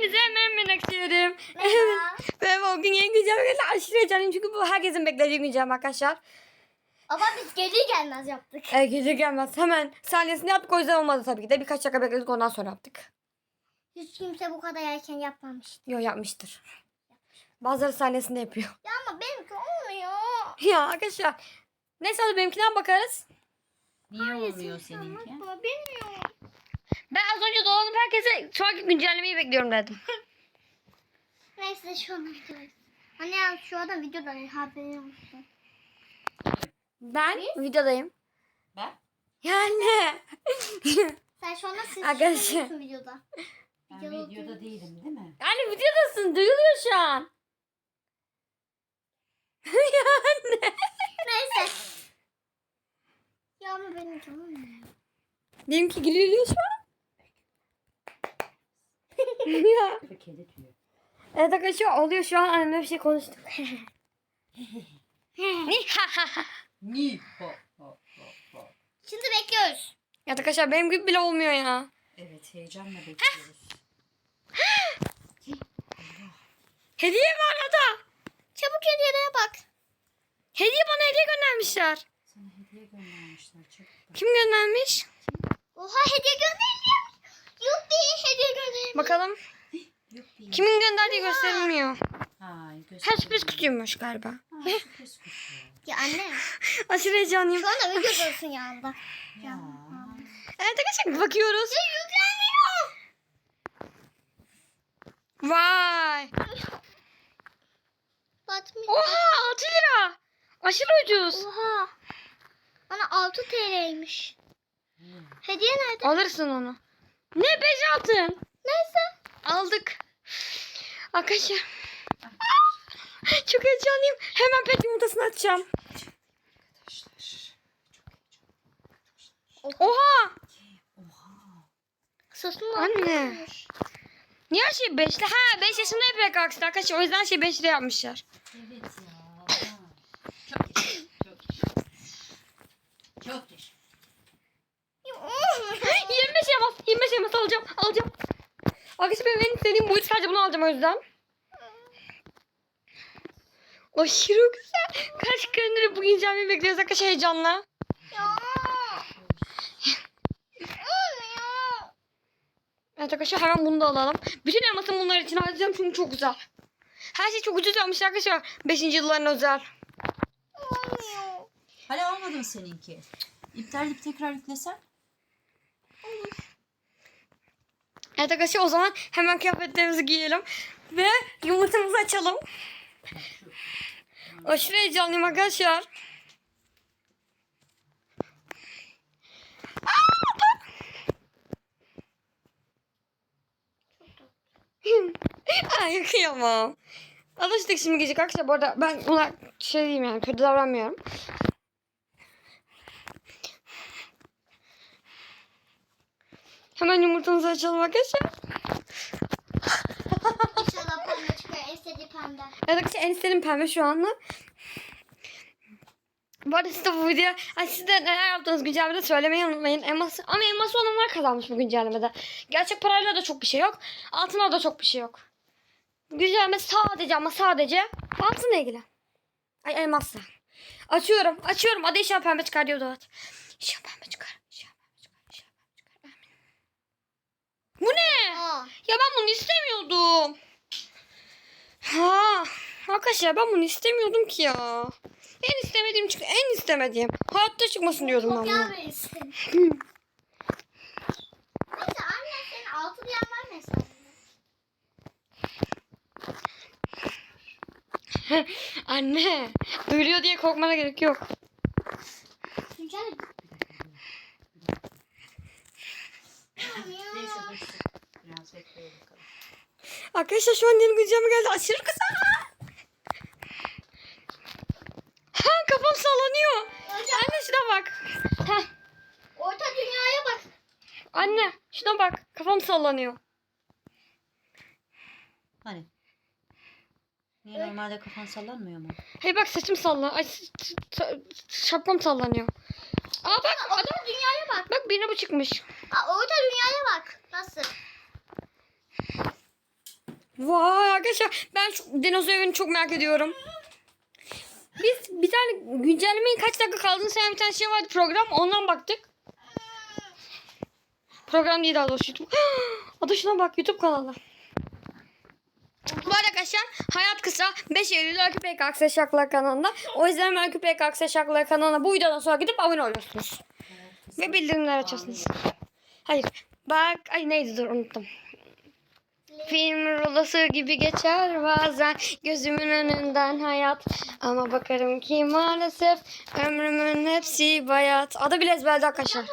Hepinize merhaba arkadaşlarım. Merhaba. Ben bugün yeni geldi. Aşırı heyecanlıyım çünkü bu herkesin beklediği güncel arkadaşlar. Ama biz gelir gelmez yaptık. E, gece gelmez. Hemen saniyesini yaptık o yüzden olmadı tabii ki de. Birkaç dakika bekledik ondan sonra yaptık. Hiç kimse bu kadar erken yapmamıştı. Yo yapmıştır. Bazıları saniyesinde yapıyor. Ya ama benimki olmuyor. ya arkadaşlar. Neyse hadi benimkinden bakarız. Niye olmuyor seninki? Bilmiyorum. Dolanıp herkese sonraki güncellemeyi bekliyorum dedim. Neyse şu an gidiyoruz. Anne ya şu anda videoda haberin olsun. Ben videodayım. Ben? Yani. Sen şu anda ses Arkadaşlar. videoda. Ben Videoda videoda değilim değil mi? yani videodasın. Duyuluyor şu an. yani. Neyse. Ya ama benimki olmuyor. Benimki gülüyor şu an. ya. Bir kedi tüyü. Evet arkadaşlar oluyor şu an annemle bir şey konuştuk. Ni ho ho ho ho. Şimdi bekliyoruz. ya arkadaşlar benim gibi bile olmuyor ya. Evet heyecanla bekliyoruz. Hediye var arada. Çabuk hediyelere bak. Hediye bana hediye göndermişler. Sana hediye göndermişler çabuk. Kim göndermiş? Oha hediye gönderiliyor. Yuppi hediye gönderiliyor. Bakalım. Kimin gönderdiği gösterilmiyor. Ay Her göster. sürpriz kutuymuş galiba. Ha, sürpriz kutu. Ya anne. Aşırı heyecanlıyım. Şu anda videodasın yanında. Ya. Evet arkadaşlar bakıyoruz. Yükleniyor. Vay. Batmış. Oha 6 lira. Aşırı ucuz. Oha. Bana 6 TL'ymiş. Hediye nerede? Alırsın onu. Ne 5 altın. Neyse. Aldık. Arkadaşlar. Çok heyecanlıyım. Hemen pet yumurtasını. Arkadaşlar. Oha. Sosunu Anne. Niye her şey 5'li? Ha 5 yaşında yapıyor aksine arkadaşlar. O yüzden şey 5'li yapmışlar. Evet ya. Ha. Çok yaşa. Çok yaşa. Çok yaşa. 25 elmas. 25 elmas alacağım. Alacağım. Arkadaşlar benim en istediğim buydu. Sadece bunu alacağım o yüzden. Aşırı güzel. Kaç gündür bu güncellemeyi bekliyoruz arkadaşlar heyecanla. Ya. Olmuyor. Evet arkadaşlar hemen bunu da alalım. Bütün elmasımı bunlar için harcayacağım çünkü çok güzel. Her şey çok ucuz yapmışlar arkadaşlar. 5. yılların özel. Olmuyor. Hala olmadı mı seninki? İptal edip tekrar yüklesen? Evet arkadaşlar o zaman hemen kıyafetlerimizi giyelim. Ve yumurtamızı açalım. Aşırı heyecanlıyım arkadaşlar. Ay kıyamam. Alıştık şimdi gece arkadaşlar. Bu arada ben buna şey diyeyim yani kötü davranmıyorum. Hemen yumurtamızı açalım arkadaşlar. İnşallah pembe çıkar. En istediği pembe. Evet arkadaşlar en istediğim pembe şu anda. Bu arada siz de bu videoya ay siz de neler yaptığınız güncellemede söylemeyi unutmayın. Elmas, ama elması olanlar kazanmış bu güncellemede. Gerçek parayla da çok bir şey yok. Altına da çok bir şey yok. Güncelleme sadece ama sadece altınla ilgili. Ay elmasla. Açıyorum. Açıyorum. Hadi inşallah pembe çıkar diyor Doğat. İnşallah pembe çıkar. İnşallah pembe çıkar. İnşallah pembe çıkar. Amin. Bu ne? Aa. Ya ben bunu istemiyordum. Ha, arkadaşlar ben bunu istemiyordum ki ya. En istemediğim çıktı. En istemediğim. Hayatta çıkmasın diyordum ben bunu. Neyse anne senin 6 diyen var mı hesabında? Anne, duyuluyor diye korkmana gerek yok. Güncel. Neyse dursun. Biraz bekleyelim bakalım. Arkadaşlar şu an yeni güncelleme geldi. Aşırı güzel. Ha kafam sallanıyor. Anne şuna bak. Heh, Orta dünyaya bak. anne şuna bak. Kafam sallanıyor. Hani? Niye normalde kafan sallanmıyor mu? Hey bak saçım sallanıyor. Ay şapkam sallanıyor. Aa bak adam Orta dünyaya bak. bak birine bu çıkmış. Aa, orta dünyaya bak. Nasıl? Vay arkadaşlar ben şu dinozor evini çok merak ediyorum. Biz bir tane güncellemeyin kaç dakika kaldığını sayan bir tane şey vardı program ondan baktık. Program değil daha doğrusu YouTube. Adı şuna bak YouTube kanalı. Bu arada arkadaşlar hayat kısa 5 Eylül Öykü PKK Şaklar kanalında. O yüzden Öykü PKK Şaklar kanalına bu videodan sonra gidip abone oluyorsunuz. Ve bildirimleri açıyorsunuz. Hayır. Bak ay neydi dur unuttum. Film rulası gibi geçer bazen gözümün önünden hayat. Ama bakarım ki maalesef ömrümün hepsi bayat. Adı bile ezberde arkadaşlar.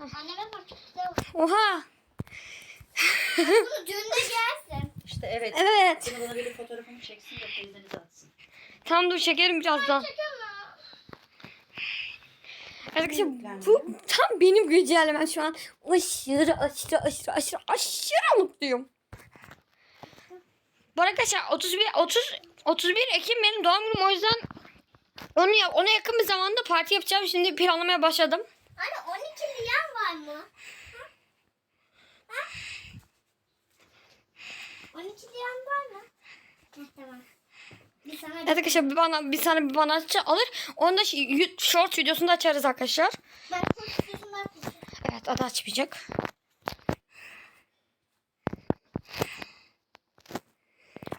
Anneme. Oha. Bunu düğünde gelsin. İşte evet. Evet. Şimdi bana bir fotoğrafını çeksin de teyzenize atsın. Tam dur şekerim birazdan. Arkadaşlar bu tam benim güncellemem şu an. Aşırı aşırı aşırı aşırı aşırı mutluyum. Bu arkadaşlar 31 30 31 Ekim benim doğum günüm o yüzden onu ona yakın bir zamanda parti yapacağım. Şimdi planlamaya başladım. Anne 12 liyan var mı? Ha? Ha? 12 liyan var mı? Heh, tamam. Bir sana Evet arkadaşlar bir bana bir tane bir bana aç- alır. Onu da ş- short videosunda açarız arkadaşlar. Ben çok istiyorsun ben çok Evet adı açmayacak.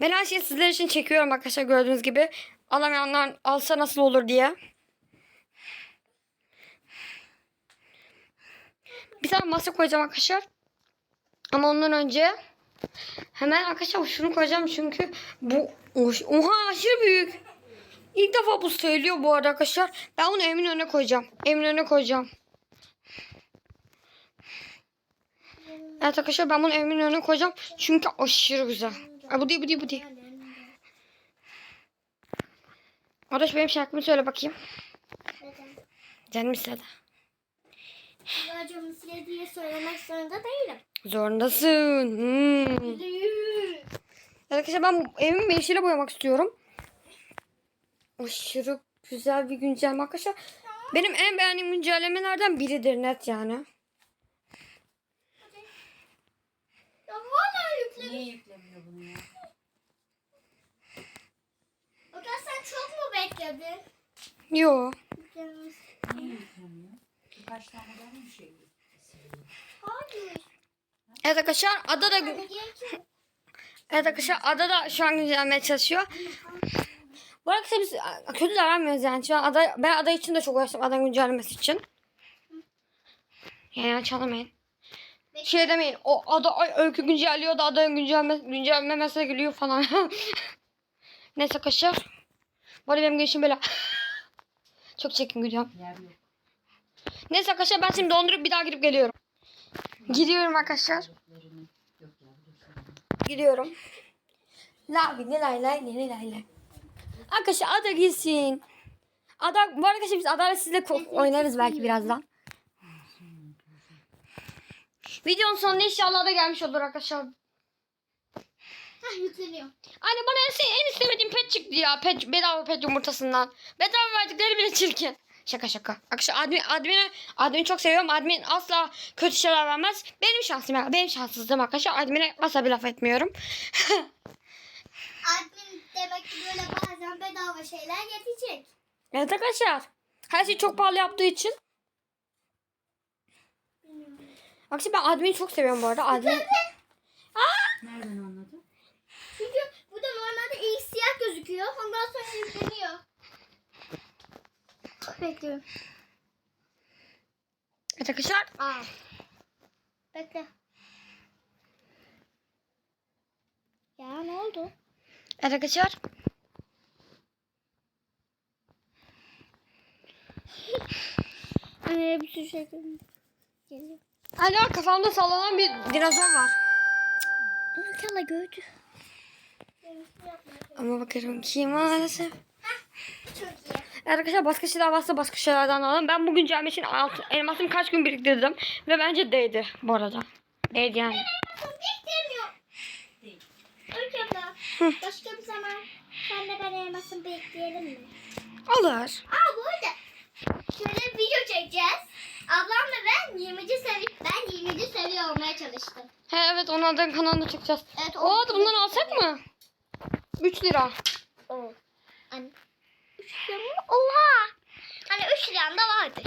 Ben her şeyi sizler için çekiyorum arkadaşlar gördüğünüz gibi. Alamayanlar alsa nasıl olur diye. Bir tane masa koyacağım arkadaşlar. Ama ondan önce hemen arkadaşlar şunu koyacağım çünkü bu oha aşırı büyük. İlk defa bu söylüyor bu arada arkadaşlar. Ben bunu evimin önüne koyacağım. Evimin önüne koyacağım. Evet arkadaşlar ben bunu evimin önüne koyacağım. Çünkü aşırı güzel. Ay, bu değil bu değil bu değil. Arkadaş benim şarkımı söyle bakayım. Neden? Canım istedi. Raconu sile diye söylemek zorunda değilim. Zorundasın. Hmm. Arkadaşlar ben evimi yeşile boyamak istiyorum. Aşırı güzel bir güncelleme arkadaşlar. Benim en beğendiğim güncellemelerden biridir net yani. Ya valla yükledim. Niye yüklemiyor bunu ya? O kadar sen çok mu bekledin? Yo. Birkaç tane daha mı şey? Hayır. Evet arkadaşlar ada da Hadi gel ki. Evet arkadaşlar ada da şu an güncellemeye çalışıyor. Bu arada biz kötü davranmıyoruz yani. Şu an ada, ben ada için de çok uğraştım ada güncellemesi için. Yani çalamayın. Şey demeyin o ada ay, öykü güncelliyor da ada güncelleme, güncellemesine gülüyor falan. Neyse arkadaşlar. Arada benim girişim böyle. çok çekin gülüyorum. Neyse arkadaşlar ben şimdi dondurup bir daha girip geliyorum. Gidiyorum arkadaşlar. Gidiyorum. La ne lay lay ne ne lay lay. Arkadaşlar ada gitsin. Ada, bu arkadaşlar biz adayla sizle ko- oynarız belki birazdan. Videonun sonunda inşallah da gelmiş olur arkadaşlar. Hah. Anne bana en, en istemediğim pet çıktı ya. Pet, bedava pet yumurtasından. Bedava verdikleri bile çirkin. Şaka şaka. Arkadaşlar admin, admin'i, admin'i çok seviyorum. Admin asla kötü şeyler vermez. Benim şansım ya. Benim şanssızlığım arkadaşlar. Admin'e asla bir laf etmiyorum. Admin demek ki böyle bazen bedava şeyler getirecek. Evet arkadaşlar. Her şey çok pahalı yaptığı için. Arkadaşlar ben admin'i çok seviyorum bu arada. Admin... Nereden anladın? Çünkü burada normalde ilk siyah gözüküyor. Ondan sonra yükleniyor. Bekliyorum. Evet arkadaşlar. Aa. Bekle. Ya ne oldu? Evet arkadaşlar. Anne bir sürü şey geliyor. Hala kafamda sallanan bir dinozor var. İnşallah gördü. Ama bakarım ki maalesef. Arkadaşlar başka şeyler varsa başka şeylerden alalım. Ben bugün cami için alt, elmasımı kaç gün biriktirdim. Ve bence değdi bu arada. Değdi yani. Başka bir zaman sen de ben elmasını bekleyelim mi? Olur. Aa bu arada şöyle bir video çekeceğiz. Ablamla ben 20. seviye ben 20. seviye olmaya çalıştım. He evet onu adın kanalında çekeceğiz. Evet, O adı bundan alsak mı? 3 lira. O. Hani 3 lira mı? Oha. Hani 3 liram da vardı.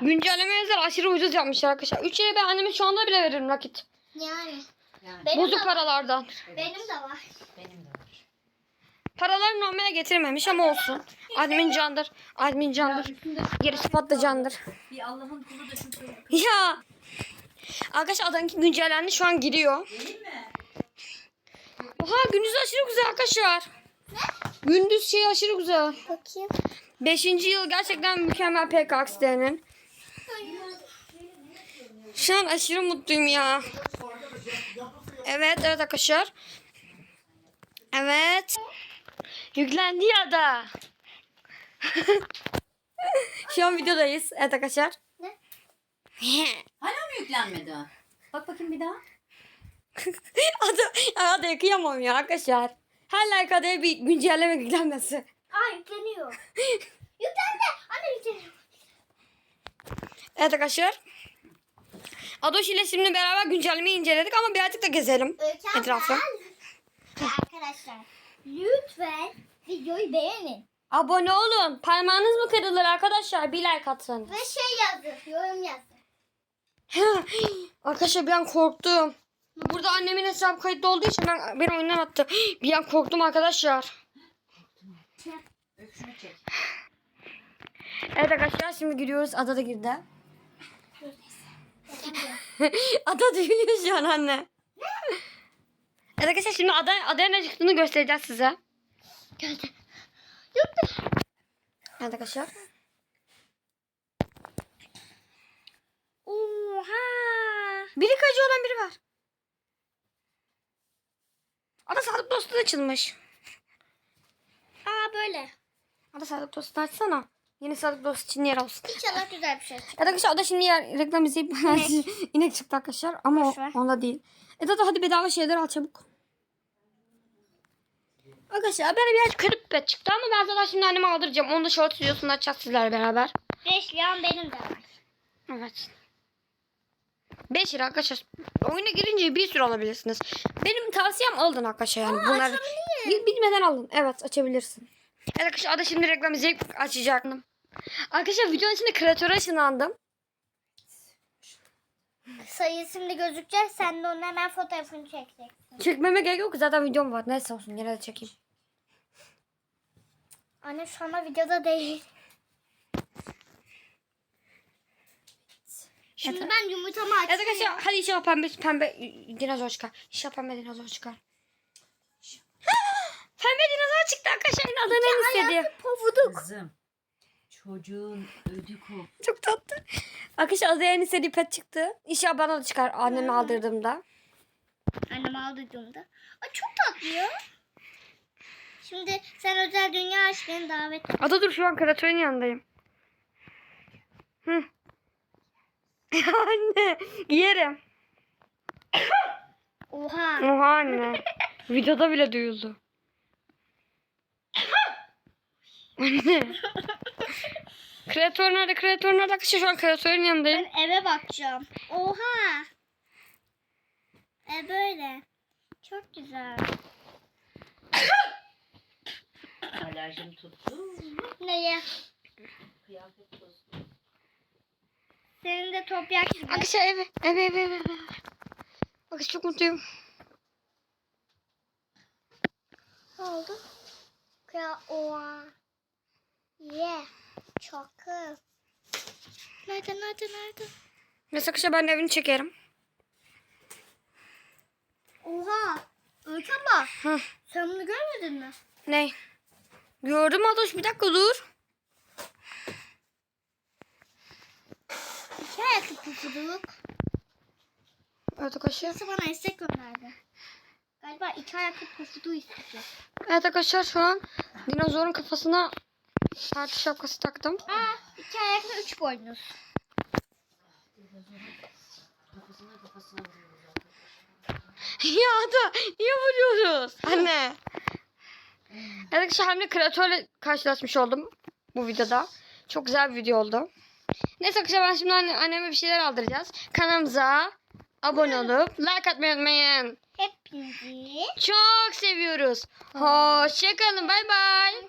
Güncelleme yazar aşırı ucuz yapmışlar arkadaşlar. 3 lira ben anneme şu anda bile veririm nakit. Yani. Yani Benim Bozuk de paralardan. Benim de var. benim de var. Paraları normale getirmemiş ama olsun. Admin candır. Admin candır. Gerisi patlıcandır. Bir Allah'ın kulu da şu Ya. Arkadaşlar adanki güncellendi şu an giriyor. Değil mi? Oha gündüz aşırı güzel arkadaşlar. Gündüz şey aşırı güzel. Bakayım. Beşinci yıl gerçekten mükemmel PKX'lerinin. Şu an aşırı mutluyum ya. Evet evet arkadaşlar. Evet. Yüklendi ya da. Şu an videodayız. Evet arkadaşlar. Ne? Hala mı yüklenmedi? Bak bakayım bir daha. Adı, adaya kıyamam ya arkadaşlar. Her like adaya bir güncelleme yüklenmesi. Aa yükleniyor. Yüklendi. Anne yükleniyor. Evet arkadaşlar. Adoş ile şimdi beraber güncellemeyi inceledik ama birazcık da gezelim Mükemmel. etrafı. Ve arkadaşlar lütfen videoyu beğenin. Abone olun. Parmağınız mı kırılır arkadaşlar? Bir like atın. Ve şey yazın. Yorum yazın. arkadaşlar bir an korktum. Burada annemin hesabı kayıtlı olduğu için ben, beni oyundan attı. Bir an korktum arkadaşlar. Evet arkadaşlar şimdi gidiyoruz. Ada da girdi. Ada duyuyor şu an anne. Evet arkadaşlar şimdi ada, adaya ne çıktığını göstereceğiz size. Geldi. Evet arkadaşlar. Oha. Biri kayıcı olan biri var. Ada sağlık dostu açılmış. Aa böyle. Ada sağlık dostu açsana. Yeni sağlık dostu için yer olsun. İnşallah güzel bir şey. Evet arkadaşlar Ada şimdi yer, reklam izleyip inek çıktı arkadaşlar. Ama o, onda değil. Evet Ada hadi bedava şeyler al çabuk. Arkadaşlar bana biraz kırık pet çıktı ama ben zaten şimdi anneme aldıracağım. Onu da short videosunda açacağız sizlerle beraber. 5 liram benim de var. Evet. 5 lira arkadaşlar. Oyuna girince bir sürü alabilirsiniz. Benim tavsiyem alın arkadaşlar yani. Bunlar Bil- bilmeden alın. Evet açabilirsin. Evet arkadaşlar Ada şimdi reklam izleyip açacaktım. Arkadaşlar videonun içinde kreatöre ışınlandım. Sayı şimdi gözükecek. Sen de onun hemen fotoğrafını çekeceksin. Çekmeme gerek yok zaten videom var. Neyse olsun yine de çekeyim. Anne şu anda videoda değil. Şimdi Evet. ben yumurtamı açtım. Evet arkadaşlar hadi inşallah pembe pembe dinozor çıkar. İnşallah pembe dinozor çıkar. pembe dinozor çıktı arkadaşlar. İstediği. Hayatı pofuduk. Kızım. Çocuğun ödü kop. Çok tatlı. Arkadaşlar Adanın en istediği pet çıktı. İnşallah bana da çıkar anneme aldırdığımda. Annem aldırdığımda. Ay çok tatlı ya. Şimdi sen özel dünya aşkına davet et. Ada dur şu an kreatörün yanındayım. Hı. Anne yerim. Oha. Oha anne. Videoda bile duyuldu. Anne. Kreatör nerede? Kreatör nerede? Arkadaşlar şu an kreatörün yanındayım. Ben eve bakacağım. Oha. E böyle. Çok güzel. Alerjim tuttu. Neye? Kıyafet tozu. Senin de toprak gibi. Arkadaşlar eve, eve, eve, eve. Arkadaşlar çok mutluyum. Ne oldu? Ya oha. Ye. Çakı. Nerede nerede nerede? Neyse arkadaşlar ben evini çekerim. Oha. Öykü abla. Hı. Sen bunu görmedin mi? Ne? Gördüm Adoş bir dakika dur. Ayaklı pufuduk. Evet arkadaşlar. Nasıl bana istek gönderdi? Galiba iki ayaklı pufuduğu isteyecek. Evet arkadaşlar şu an dinozorun kafasına parti şapkası taktım. Aa, iki ayaklı üç boynuz. Ya da niye vuruyoruz? Anne. Evet arkadaşlar hem de kreatörle karşılaşmış oldum bu videoda. Çok güzel bir video oldu. Neyse arkadaşlar ben şimdi anne, anneme bir şeyler aldıracağız. Kanalımıza abone olup like atmayı unutmayın. Hepinizi Çok seviyoruz. Hoşçakalın. Bay bay.